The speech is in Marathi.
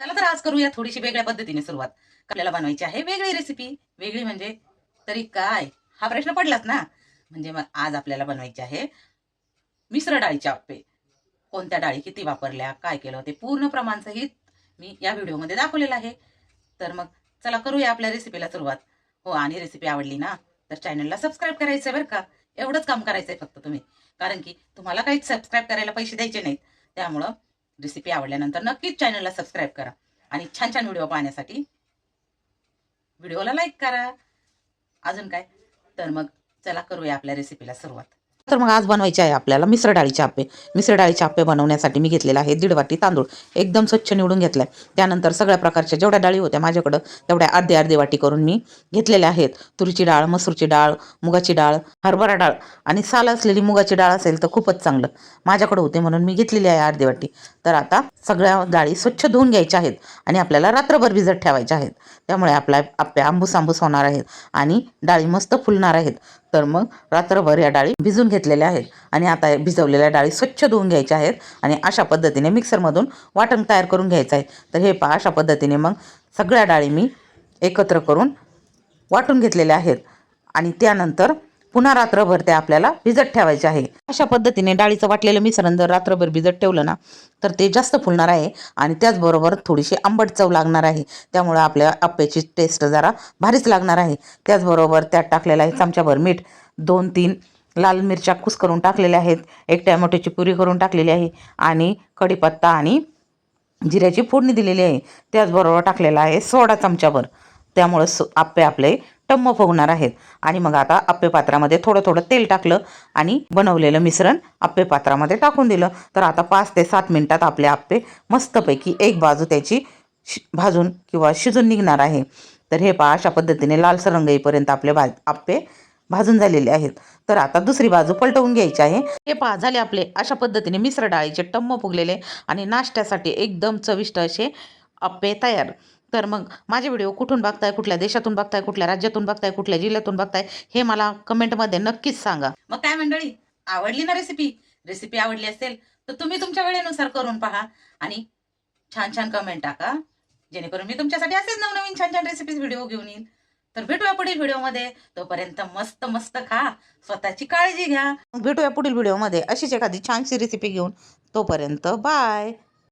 चला तर आज करूया थोडीशी वेगळ्या पद्धतीने सुरुवात. आपल्याला बनवायची आहे वेगळी रेसिपी वेगळी म्हणजे तरी काय? हा प्रश्न पडलाच ना? म्हणजे मग आज आपल्याला बनवायची आहे मिश्र डाळीचे आप्पे. कोणत्या डाळी किती वापरल्या काय केलं ते पूर्ण प्रमाणसहित मी या व्हिडिओमध्ये दाखवलेलं आहे. तर मग चला करूया आपल्या रेसिपीला सुरुवात. हो आणि रेसिपी आवडली ना तर चॅनलला सबस्क्राईब करायचं बरं का? एवढंच काम करायचं आहे फक्त तुम्ही. कारण की तुम्हाला काही सबस्क्राईब करायला पैसे द्यायचे नाहीत. त्यामुळं रेसिपी आवडल्यानंतर नक्कीच चॅनलला सबस्क्राईब करा. आणि छान छान व्हिडिओ पाहण्यासाठी व्हिडिओला लाईक करा. अजून काय? तर मग चला करूया आपल्या रेसिपीला सुरुवात. तर मग आज बनवायचे आहे आपल्याला मिश्र डाळीचे आप्पे. मिसळ डाळीचे आप्पे बनवण्यासाठी मी घेतलेला आहे दीड वाटी तांदूळ. एकदम स्वच्छ निवडून घेतलाय. त्यानंतर सगळ्या प्रकारच्या जेवढ्या डाळी होत्या माझ्याकडं तेवढ्या अर्धे अर्धे वाटी करून मी घेतलेल्या आहेत. तुरीची डाळ मसूरची डाळ मुगाची डाळ हरभरा डाळ आणि साल असलेली मुगाची डाळ असेल तर खूपच चांगलं. माझ्याकडं होते म्हणून मी घेतलेली आहे अर्धी वाटी. तर आता सगळ्या डाळी स्वच्छ धुवून घ्यायच्या आहेत आणि आपल्याला रात्रभर भिजत ठेवायच्या आहेत. त्यामुळे आपल्या आप्पे आंबूस आंबूस होणार आहेत आणि डाळी मस्त फुलणार आहेत. तर मग रात्रभर या डाळी भिजून घेतलेल्या आहेत. आणि आता भिजवलेल्या डाळी स्वच्छ धुवून घ्यायच्या आहेत आणि अशा पद्धतीने मिक्सरमधून वाटण तयार करून घ्यायचं आहे. तर हे पहा अशा पद्धतीने मग सगळ्या डाळी मी एकत्र करून वाटून घेतलेल्या आहेत. आणि त्यानंतर पुन्हा रात्रभर ते आपल्याला भिजत ठेवायचे आहे. अशा पद्धतीने डाळीचं वाटलेलं मिश्रण जर रात्रभर भिजत ठेवलं ना तर ते जास्त फुलणार आहे आणि त्याचबरोबर थोडीशी आंबट चव लागणार आहे. त्यामुळे आपल्या आप्याची टेस्ट जरा भारीच लागणार आहे. त्याचबरोबर त्यात टाकलेलं आहे चमच्याभर मीठ. दोन तीन लाल मिरच्या कुस करून टाकलेल्या आहेत. एक टॅमॅटोची पुरी करून टाकलेली आहे आणि कढीपत्ता आणि जिऱ्याची फोडणी दिलेली आहे. त्याचबरोबर टाकलेला आहे सोडा चमच्याभर. त्यामुळं सो आप्पे आपले टम्म फुगणार आहेत. आणि मग आता आप्पे पात्रामध्ये थोडं थोडं तेल टाकलं आणि बनवलेलं मिश्रण आप्पे पात्रामध्ये टाकून दिलं. तर आता पाच ते सात मिनटात आपले आप्पे मस्तपैकी एक बाजू त्याची शि भाजून किंवा शिजून निघणार आहे. तर हे पहा अशा पद्धतीने लालसर रंग येईपर्यंत आपले भाज आप्पे भाजून झालेले आहेत. तर आता दुसरी बाजू पलटवून घ्यायची आहे. हे पहा झाले आपले अशा पद्धतीने मिश्र डाळीचे टम्म फुगलेले आणि नाश्त्यासाठी एकदम चविष्ट असे आप्पे तयार. तर मग माझे व्हिडिओ कुठून बघताय कुठल्या देशातून बघताय कुठल्या राज्यातून बघताय कुठल्या जिल्ह्यातून बघताय हे मला कमेंटमध्ये नक्कीच सांगा. मग काय मंडळी? आवडली ना रेसिपी रेसिपी आवडली असेल तर तुम्ही तुमच्या वेळेनुसार करून पहा आणि छान छान कमेंट टाका. जेणेकरून मी तुमच्यासाठी असेच नवनवीन छान छान रेसिपीज व्हिडिओ घेऊन येईल. तर भेटूया पुढील व्हिडिओमध्ये तोपर्यंत मस्त मस्त खा. स्वतःची काळजी घ्या. भेटूया पुढील व्हिडिओमध्ये अशीच एखादी छानशी रेसिपी घेऊन. तोपर्यंत बाय